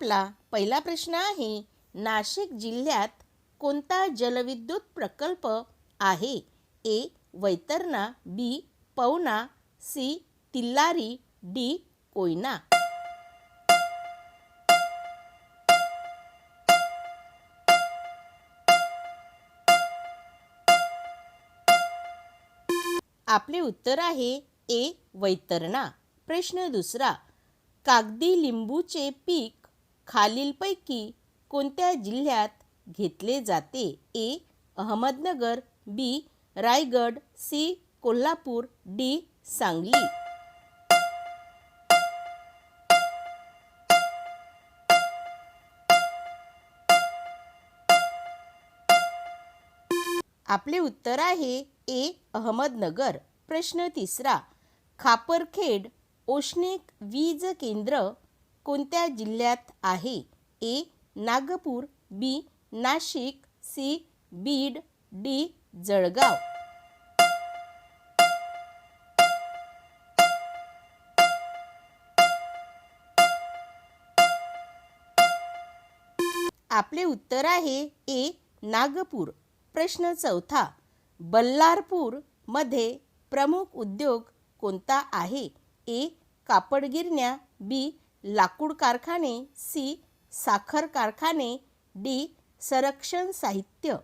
आपला पहिला प्रश्न आहे नाशिक जिल्ह्यात कोणता जलविद्युत प्रकल्प आहे? A Vaitarna B Pavana C Tillari D Koyna. आपले उत्तर आहे ए वैतरणा. प्रश्न दुसरा कागदी लिंबूचे पीक खालीलपैकी कोणत्या जिल्ह्यात घेतले जाते? A. Ahmednagar B Raigad C Kolhapur D Sangli. आपले उत्तर आहे ए. अहमदनगर. प्रश्न तिसरा. खापरखेड औष्णिक वीज केंद्र कोणत्या जिल्ह्यात आहे? A Nagpur B Nashik C Beed D Jalgaon. आपले उत्तर आहे ए नागपूर. प्रश्न चौथा. बल्लारपूरमध्ये प्रमुख उद्योग कोणता आहे? ए कापड गिरण्या बी लाकूड कारखाने सी साखर कारखाने डी संरक्षण साहित्य.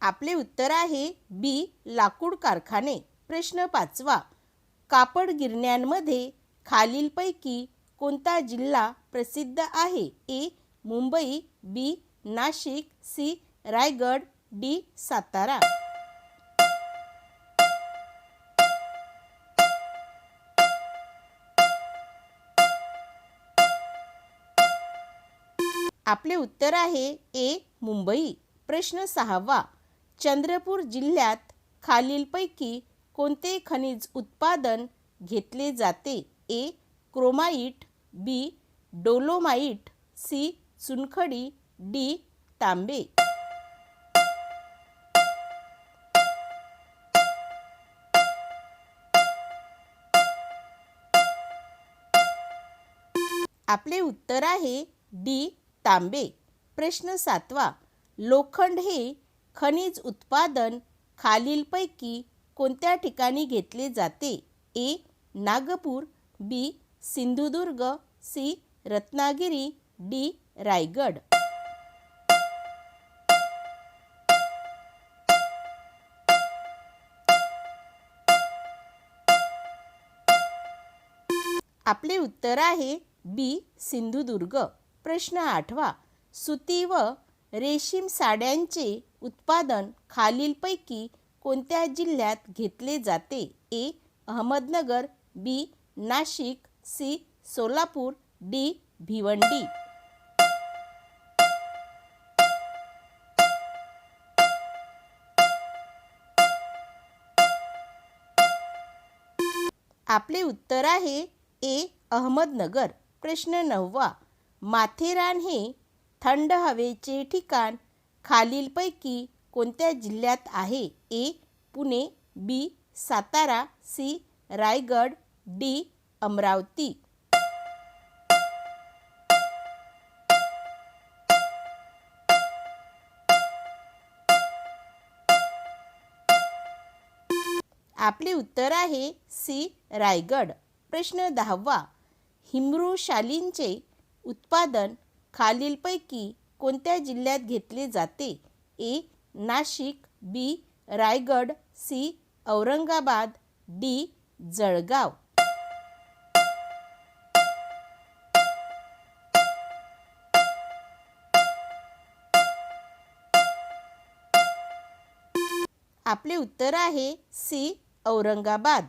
आपले उत्तर आहे बी लाकूड कारखाने. प्रश्न पाचवा. कापड गिरण्यांमध्ये खालीलपैकी कोणता जिल्हा प्रसिद्ध आहे? A Mumbai B Nashik C. Raigad D. Satara. आपले उत्तर आहे ए मुंबई. प्रश्न सहावा. चंद्रपूर जिल्ह्यात खालीलपैकी कोणते खनिज उत्पादन घेतले जाते? A chromite B dolomite C चुनखडी डी तांबे. आपले उत्तर आहे डी तांबे. प्रश्न सातवा लोखंड हे खनिज उत्पादन खालीलपैकी कोणत्या ठिकाणी घेतले जाते? A Nagpur B Sindhudurg C Ratnagiri D Raigad. आपले उत्तर आहे बी सिंधुदुर्ग. प्रश्न आठवा. सुती व रेशीम साड्यांचे उत्पादन खालीलपैकी कोणत्या जिल्ह्यात घेतले जाते? A Ahmednagar B Nashik C Solapur D Bhiwandi. आपले उत्तर आहे ए अहमदनगर प्रश्न नववा. माथेरान हे थंड हवेचे ठिकाण. खालीलपैकी कोणत्या जिल्ह्यात आहे? A Pune B Satara C Raigad D Amravati. आपले उत्तर आहे सी रायगड. प्रश्न दहावा. हिमरू शालींचे उत्पादन खालीलपैकी कोणत्या जिल्ह्यात घेतले जाते? A. Nashik B. Raigad C. Aurangabad D. Jalgaon. आपले उत्तर आहे सी. औरंगाबाद.